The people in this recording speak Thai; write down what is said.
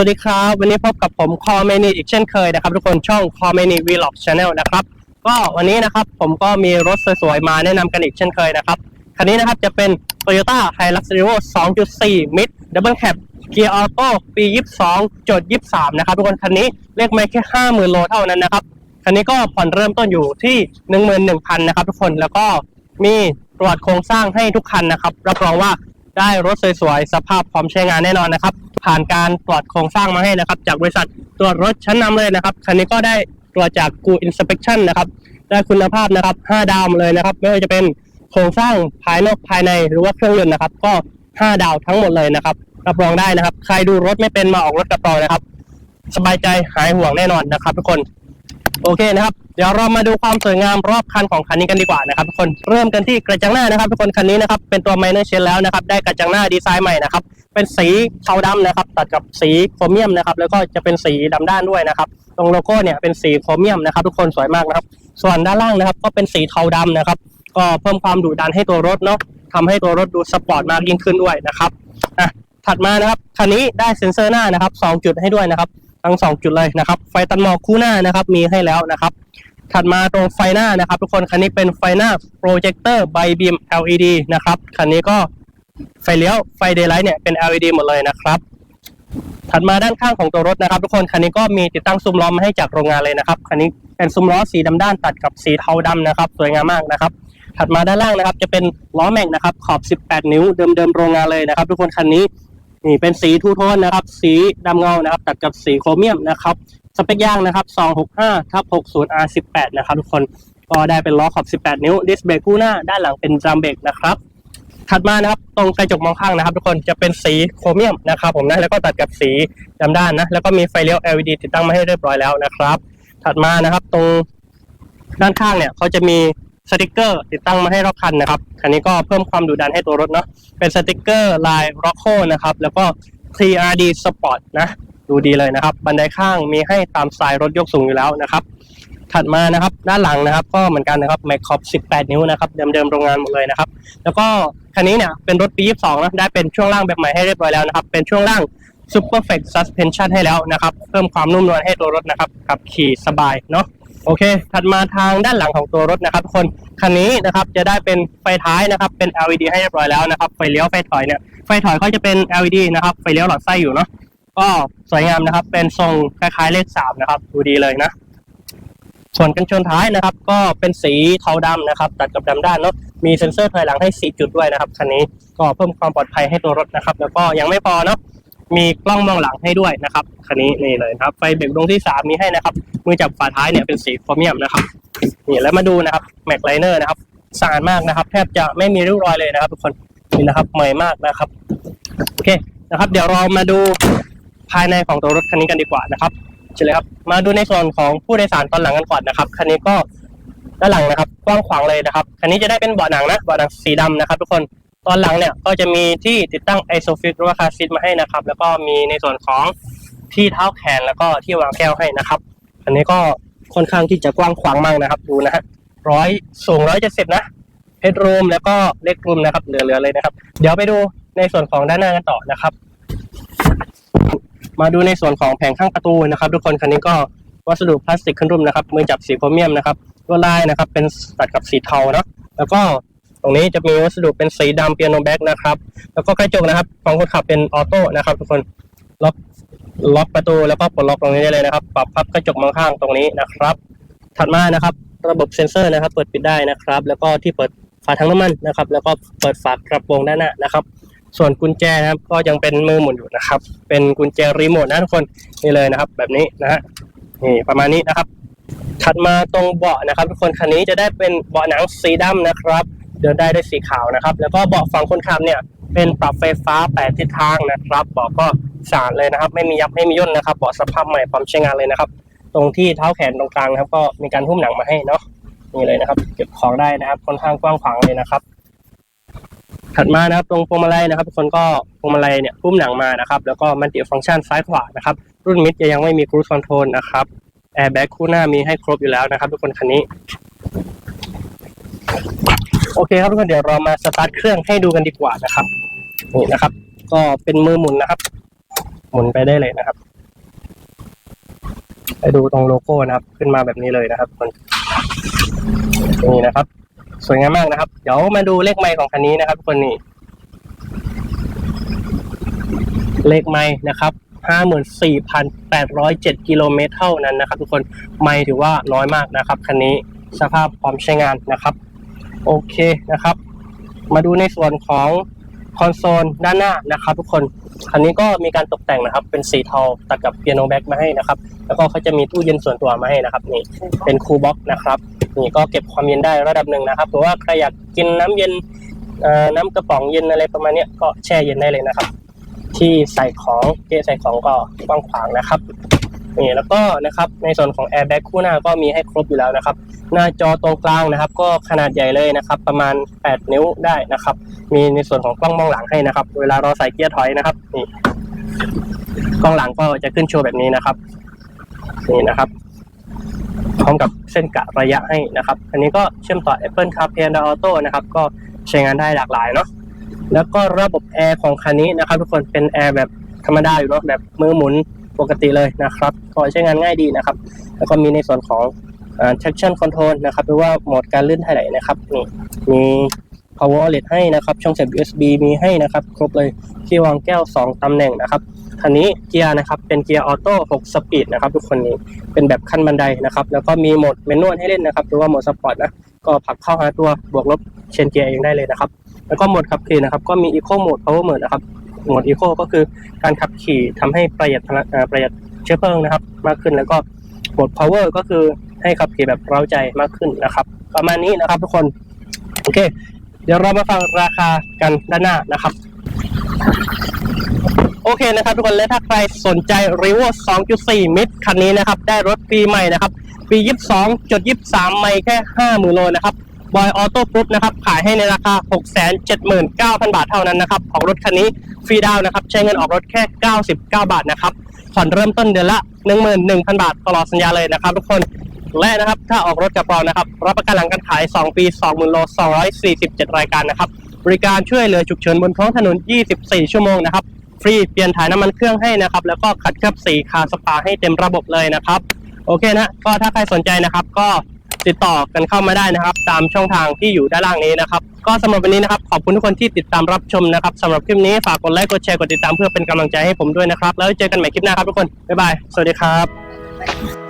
สวัสดีครับ วันนี้พบกับผมคอมเมนีอีกเช่นเคยนะครับ ทุกคนช่องคอมเมนีวีล็อกชาแนลนะครับ ก็วันนี้นะครับผมก็มีรถสวยๆมาแนะนำกันอีกเช่นเคยนะครับ คันนี้นะครับจะเป็น Toyota Hilux Revo 2.4 Mid Double Cab Gear Auto ปี 22จด23 นะครับ ทุกคนคันนี้เลขไม่แค่ 50,000 โลเท่านั้นนะครับ คันนี้ก็ผ่อนเริ่มต้นอยู่ที่ 11,000 นะครับ ทุกคนแล้วก็มีตรวจโครงสร้างให้ทุกคันนะครับรับรองว่า ได้รถสวยๆ สภาพพร้อมใช้งานแน่นอนนะครับ ผ่านการตรวจโครงสร้างมาให้นะครับ จากบริษัทตรวจรถชั้นนำเลยนะครับ คันนี้ก็ได้ตรวจจาก Good Inspection นะครับ ได้คุณภาพนะครับ 5 ดาวมาเลยนะครับ ไม่ว่าจะเป็นโครงสร้างภายนอกภายในหรือว่าเครื่องยนต์นะครับ ก็ 5 ดาวทั้งหมดเลยนะครับ รับรองได้นะครับ ใครดูรถไม่เป็นมาออกรถกับเรานะครับ สบายใจหายห่วงแน่นอนนะครับ ทุกคน โอเคนะครับ เดี๋ยวเรามาดูความสวยงามรอบคันของคันนี้กันดีกว่านะครับทุกคนเริ่มกันที่กระจังหน้านะครับทุกคนคันนี้นะครับเป็นตัวไมเนอร์เชนแล้วนะครับได้กระจังหน้าดีไซน์ใหม่นะครับเป็นสีเทาดำนะครับตัดกับสีโครเมียมนะครับแล้วก็จะเป็นสีดำด้านด้วยนะครับตรงโลโก้เนี่ยเป็นสีโครเมียมนะครับทุกคนสวยมากนะครับส่วนด้านล่างนะครับก็เป็นสีเทาดำนะครับก็เพิ่มความดุดันให้ตัวรถเนาะทำให้ตัวรถดูสปอร์ตมากยิ่งขึ้นด้วยนะครับอะถัดมานะครับคันนี้ได้เซ็นเซอร์หน้านะครับสองจุดให้ด้วยนะครับ ทั้งสองจุดเลยนะครับ ไฟตัดหมอกคู่หน้านะครับ มีให้แล้วนะครับ ถัดมาตรงไฟหน้านะครับ ทุกคนคันนี้เป็นไฟหน้าโปรเจคเตอร์ไบบีม LED นะครับคันนี้ก็ไฟเลี้ยวไฟเดย์ไลท์เนี่ยเป็น LED หมดเลยนะครับถัดมาด้านข้างของตัวรถนะครับ ทุกคนคันนี้ก็มีติดตั้งซุ้มล้อมาให้จากโรงงานเลยนะครับคันนี้เป็นซุ้มล้อสีดำด้านตัดกับสีเทาดำนะครับ สวยงามมากนะครับ ถัดมาด้านล่างนะครับ จะเป็นล้อแม็กนะครับขอบ 18 นิ้วเดิมๆโรงงานเลยนะครับ ทุกคนคันนี้ นี่เป็นสีทูโทนนะครับ สีดำเงานะครับ ตัดกับสีโครเมียมนะครับ สเปคย่างนะครับ 265ทับ60 R18 นะครับทุกคนก็ได้เป็นล้อขอบ 18 นิ้ว ดิสเบรกคู่หน้า ด้านหลังเป็นดรัมเบรกนะครับ ถัดมานะครับ ตรงกระจกมองข้างนะครับ ทุกคน จะเป็นสีโครเมียมนะครับ ผมนะ แล้วก็ตัดกับสีดำด้านนะ แล้วก็มีไฟเลี้ยว LED ติดตั้งมาให้เรียบร้อยแล้วนะครับ ถัดมานะครับ ตรงด้านข้างเนี่ยเขาจะมี สติกเกอร์ติดตั้งมาให้รอบคันนะครับ คันนี้ก็เพิ่มความดุดันให้ตัวรถเนาะ เป็นสติกเกอร์ลาย r o c k o นะครับ แล้วก็ TRD Sport นะ ดูดีเลยนะครับ บันไดข้างมีให้ตามสไตล์รถยกสูงอยู่แล้วนะครับ ถัดมานะครับ ด้านหลังนะครับ ก็เหมือนกันนะครับ m a c คอป18 นิ้วนะครับ เดิมๆโรงงานหมดเลยนะครับ แล้วก็คันนี้เนี่ยเป็นรถปี 22 นะ ได้เป็นช่วงล่างแบบใหม่ให้เรียบร้อยแล้วนะครับ เป็นช่วงล่าง Super f l e x Suspension ให้แล้วนะครับ เพิ่มความนุ่มนวลให้ตัวรถนะครับขับขี่สบายเนาะ โอเค ถัดมาทางด้านหลังของตัวรถนะครับทุกคนคันนี้นะครับจะได้เป็นไฟท้ายนะครับเป็น LED ให้เรียบร้อยแล้วนะครับไฟเลี้ยวไฟถอยเนี่ยไฟถอยก็จะเป็น LED นะครับไฟเลี้ยวหลอดไส้อยู่เนาะก็สวยงามนะครับ เป็นทรงคล้ายๆเลขสามนะครับดูดีเลยนะส่วนกันชนท้ายนะครับ ก็เป็นสีเทาดำนะครับ ตัดกับดำด้านเนาะมีเซ็นเซอร์ถอยหลังให้ 4 จุดด้วยนะครับคันนี้ก็เพิ่มความปลอดภัยให้ตัวรถนะครับ แล้วก็ยังไม่พอเนาะ มีกล้องมองหลังให้ด้วยนะครับคันนี้นี่เลยครับ ไฟเบรกดวงที่สามมีให้นะครับ มือจับฝาท้ายเนี่ยเป็นสีโครเมียมนะครับนี่แล้วมาดูนะครับแม็กไลเนอร์นะครับสะอาดมากนะครับ แทบจะไม่มีริ้วรอยเลยนะครับทุกคนนี่นะครับใหม่มากนะครับโอเคนะครับ เดี๋ยวเรามาดูภายในของตัวรถคันนี้กันดีกว่านะครับเชิญเลยครับ มาดูในส่วนของผู้โดยสารตอนหลังกันก่อนนะครับคันนี้ก็ด้านหลังนะครับ กว้างขวางเลยนะครับคันนี้จะได้เป็นเบาะหนังนะเบาะหนังสีดำนะครับ ทุกคน ตอนหลังเนี่ยก็จะมีที่ติดตั้งไอโซฟิกหรือว่าคาซีทมาให้นะครับ แล้วก็มีในส่วนของที่เท้าแขนแล้วก็ที่วางแก้วให้นะครับ อันนี้ก็ค่อนข้างที่จะกว้างขวางมากนะครับ ดูนะฮะร้อยสูงร้อยเจ็ดสิบนะเฮดรูมแล้วก็เล็กรูมนะครับเหลือๆเลยนะครับ เดี๋ยวไปดูในส่วนของด้านหน้ากันต่อนะครับ มาดูในส่วนของแผงข้างประตูนะครับ ทุกคนคันนี้ก็วัสดุพลาสติกขึ้นรุ่มนะครับมือจับสีโครเมียมนะครับลวดลายนะครับ เป็นตัดกับสีเทาเนาะแล้วก็ ตรงนี้จะมีวัสดุเป็นสีดำเปียโนแบ็กนะครับ แล้วก็กระจกนะครับ ของคนขับเป็นออโต้นะครับ ทุกคนล็อกล็อกประตูแล้วก็ปลดล็อกตรงนี้ได้เลยนะครับ ปรับพับกระจกมองข้างตรงนี้นะครับ ถัดมานะครับ ระบบเซ็นเซอร์นะครับ เปิดปิดได้นะครับ แล้วก็ที่เปิดฝาถังน้ำมันนะครับ แล้วก็เปิดฝากระโปรงด้านหน้านะครับ ส่วนกุญแจนะครับก็ยังเป็นมือหมุนอยู่นะครับ เป็นกุญแจรีโมทนะทุกคนนี่เลยนะครับ แบบนี้นะฮะนี่ประมาณนี้นะครับถัดมาตรงเบาะนะครับ ทุกคนคันนี้จะได้เป็นเบาะหนังสีดำนะครับ เดินได้ด้วยสีขาวนะครับ แล้วก็เบาะฝั่งคนขับเนี่ยเป็นปรับไฟฟ้า8ทิศทางนะครับเบาะก็สะอาดเลยนะครับ ไม่มียับไม่มีย่นนะครับเบาะสภาพใหม่พร้อมใช้งานเลยนะครับ ตรงที่เท้าแขนตรงกลางนะครับ ก็มีการหุ้มหนังมาให้เนาะนี่เลยนะครับ เก็บของได้นะครับค่อนข้างกว้างขวางเลยนะครับ ถัดมานะครับตรงพวงมาลัยนะครับทุกคนก็พวงมาลัยเนี่ยหุ้มหนังมานะครับ แล้วก็มันติฟังก์ชันซ้ายขวานะครับ รุ่นมิดยังไม่มีครู i คอนโทรลนะครับแอร์แบ็กคู่หน้ามีให้ครบอยู่แล้วนะครับ ทุกคนคันนี้ โอเคครับทุกคนเดี๋ยวเรามาสตาร์ทเครื่องให้ดูกันดีกว่านะครับนี่นะครับ ก็เป็นมือหมุนนะครับ หมุนไปได้เลยนะครับไปดูตรงโลโก้นะครับ ขึ้นมาแบบนี้เลยนะครับทุกคนนี่นะครับ สวยงามมากนะครับ เดี๋ยวมาดูเลขไมล์ของคันนี้นะครับทุกคนนี่เลขไมล์นะครับ54,807กิโลเมตรเท่านั้นนะครับ ทุกคนไมล์ถือว่าน้อยมากนะครับ คันนี้สภาพพร้อมใช้งานนะครับ โอเคนะครับ มาดูในส่วนของคอนโซลด้านหน้านะครับ ทุกคนคันนี้ก็มีการตกแต่งนะครับ เป็นสีเทาตัดกับเปียโนแบ็กมาให้นะครับ แล้วก็เขาจะมีตู้เย็นส่วนตัวมาให้นะครับ นี่เป็นคูลบ็อกนะครับนี่ก็เก็บความเย็นได้ระดับหนึ่งนะครับหรือว่าใครอยากกินน้ำเย็นเอ่อน้ำกระป๋องเย็นอะไรประมาณเนี้ยก็แช่เย็นได้เลยนะครับ ที่ใส่ของเกะใส่ของก็กว้างขวางนะครับนี่แล้วก็นะครับในส่วนของแอร์แบ็กคู่หน้าก็มีให้ครบอยู่แล้วนะครับ หน้าจอตรงกลางนะครับ ก็ขนาดใหญ่เลยนะครับ ประมาณ 8 นิ้วได้นะครับ มีในส่วนของกล้องมองหลังให้นะครับ เวลาเราใส่เกียร์ถอยนะครับนี่กล้องหลังก็จะขึ้นโชว์แบบนี้นะครับนี่นะครับพร้อมกับเส้นกะระยะให้นะครับ อันนี้ก็เชื่อมต่อ Apple CarPlay and Auto นะครับ ก็ใช้งานได้หลากหลายเนาะแล้วก็ระบบแอร์ของคันนี้นะครับ ทุกคนเป็นแอร์แบบธรรมดาอยู่เนาะแบบมือหมุนปกติเลยนะครับ ก็ใช้งานง่ายดีนะครับ แล้วก็มีในส่วนของ traction control นะครับหรือว่าโหมดการลื่นถลายนะครับนี่มี power outlet ให้นะครับ ช่องเสียบ USB มีให้นะครับ ครบเลยที่วางแก้ว 2ตำแหน่งนะครับคันนี้เกียร์นะครับเป็นเกียร์ออโต้6สปีดนะครับทุกคนนี้เป็นแบบขั้นบันไดนะครับ แล้วก็มีโหมดเมนวลให้เล่นนะครับหรือว่าโหมดสปอร์ตนะก็ผลักเข้าหาตัวบวกลบเชนเกียร์เองได้เลยนะครับ แล้วก็โหมดขับขี่นะครับ ก็มี Eco Mode Power Mode นะครับโหมด Eco ก็คือการขับขี่ทำให้ประหยัดประหยัดเชื้อเพลิงนะครับ มากขึ้นแล้วก็โหมด Power ก็คือ ให้ขับขี่แบบเร้าใจมากขึ้นนะครับ ประมาณนี้นะครับ ทุกคนโอเค เดี๋ยวเรามาฟังราคากันด้านหน้านะครับโอเคนะครับทุกคนและถ้าใครสนใจ r e v o 2.4 มิตรคันนี้นะครับ ได้รถปีใหม่นะครับ ปี 22.23 ไม่แค่ 50,000 โลนะครับบอยออโต้กรุ๊ปนะครับ ขายให้ในราคา 679,000 บาทเท่านั้นนะครับ ของรถคันนี้ฟรีดาวน์นะครับ ใช้เงินออกรถแค่ 99 บาทนะครับผ่อนเริ่มต้นเดือนละ 11,000 บาทตลอดสัญญาเลยนะครับทุกคน และนะครับถ้าออกรถกับเรานะครับ รับประกันหลังการขาย 2 ปี 20,000โล247 รายการนะครับ บริการช่วยเหลือฉุกเฉินบนท้องถนน 24 ชั่วโมงนะครับ ฟรีเปลี่ยนถ่ายน้ำมันเครื่องให้นะครับ แล้วก็ขัดเคลือบสีคาสปาให้เต็มระบบเลยนะครับ โอเคนะ ก็ถ้าใครสนใจนะครับ ก็ติดต่อกันเข้ามาได้นะครับ ตามช่องทางที่อยู่ด้านล่างนี้นะครับ ก็สำหรับวันนี้นะครับ ขอบคุณทุกคนที่ติดตามรับชมนะครับสำหรับคลิปนี้ฝากกดไลค์กดแชร์กดติดตามเพื่อเป็นกำลังใจให้ผมด้วยนะครับ แล้วเจอกันใหม่คลิปหน้าครับทุกคนบ๊ายบายสวัสดีครับ